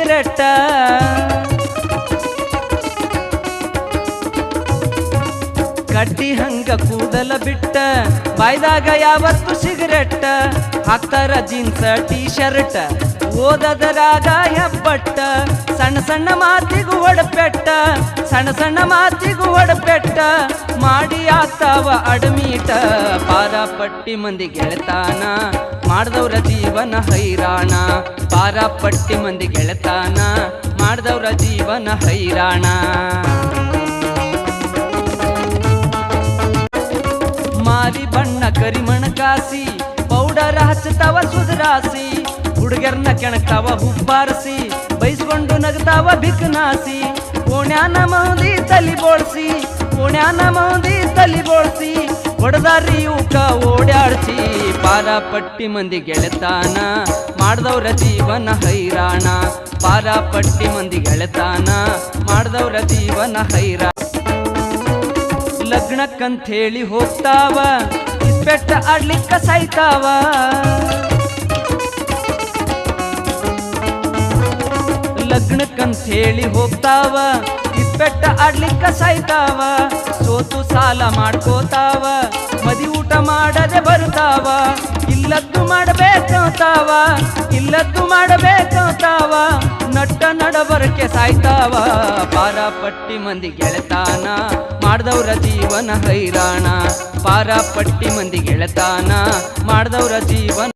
ಸಿಗರೆಟ್ಟ ಕಟ್ಟಿ ಹಂಗ ಕೂದಲ ಬಿಟ್ಟ, ಬಾಯ್ದಾಗ ಯಾವತ್ತು ಸಿಗರೆಟ್ಟ. ಹಾಕ್ತಾರ ಜೀನ್ಸ್ ಟೀ ಶರ್ಟ್ ಓದದರಾಗ ಹೆಬ್ಬಟ್ಟ. ಸಣ್ಣ ಸಣ್ಣ ಮಾತಿಗೂ ಹೊಡಪೆಟ್ಟ ಸಣ್ಣ ಸಣ್ಣ ಮಾತಿಗೂ ಹೊಡಪೆಟ್ಟ ಮಾಡಿ ಆತವ ಅಡಮೀಟ ಪಾರ ಪಟ್ಟಿ ಮಂದಿ ಗೆಳತಾನ. ಮಾಡ್ದವ್ರ ಜೀವನ ಹೈರಾಣ. ಪಾರ ಪಟ್ಟಿ ಮಂದಿ ಗೆಳತಾನ, ಮಾಡ್ದವ್ರ ಜೀವನ ಹೈರಾಣ. ಮಾರಿ ಬಣ್ಣ ಕರಿಮಣ ಕಾಸಿ ಪೌಡರ್ ಹಚ್ಚತಾವ ಸುಧರಾಸಿ ಹುಡುಗರ್ನ ಕೆಣಕ್ತಾವ ಹುಬ್ಬಾರಿಸಿ, ಬೈಸ್ಕೊಂಡು ನಗ್ತಾವ ಬಿಕ್ನಾಸಿ ಕೋಣ್ಯಾನ ಮೌದಿ ತಲಿ ಬೋಳ್ಸಿ, ಕೋಣ್ಯಾನ ಮೌದಿ ತಲಿ ಬೋಳ್ಸಿ ಹೊಡೆದಾರಿ ಓಡ್ಯಾಡ್ಸಿ ಪಾರ ಪಟ್ಟಿ ಮಂದಿ ಗೆಳೆತಾನ, ಮಾಡ್ದವ್ರ ಜೀವನ ಹೈರಾಣ. ಪಾರ ಪಟ್ಟಿ ಮಂದಿ ಗೆಳೆತಾನ, ಮಾಡ್ದವ್ರ ಜೀವನ ಹೈರಾಣ ಲಗ್ನಕ್ಕಂತ ಹೇಳಿ ಹೋಗ್ತಾವ ಬೆಟ್ಟ ಆಡ್ಲಿಕ್ಕ ಸಾಯ್ತಾವ. ಲಗ್ನಕ್ಕಂತ ಹೇಳಿ ಹೋಗ್ತಾವ ಬೆಟ್ಟ ಆಡ್ಲಿಕ್ಕ ಸಾಯ್ತಾವ. ಸೋತು ಸಾಲ ಮಾಡ್ಕೋತಾವ, ಮದಿ ಊಟ ಮಾಡದೆ ಬರ್ತಾವ. ಇಲ್ಲದ್ದು ಮಾಡಬೇಕಂತಾವ ಇಲ್ಲದ್ದು ಮಾಡಬೇಕಂತಾವ, ನಟ್ಟ ನಡಬರಕ್ಕೆ ಸಾಯ್ತಾವ. ಪಾರ ಪಟ್ಟಿ ಮಂದಿ ಗೆಳೆತಾನ, ಮಾಡ್ದವ್ರ ಜೀವನ ಹೈರಾಣ. ಪಾರ ಪಟ್ಟಿ ಮಂದಿ ಗೆಳೆತಾನ, ಮಾಡ್ದವ್ರ ಜೀವನ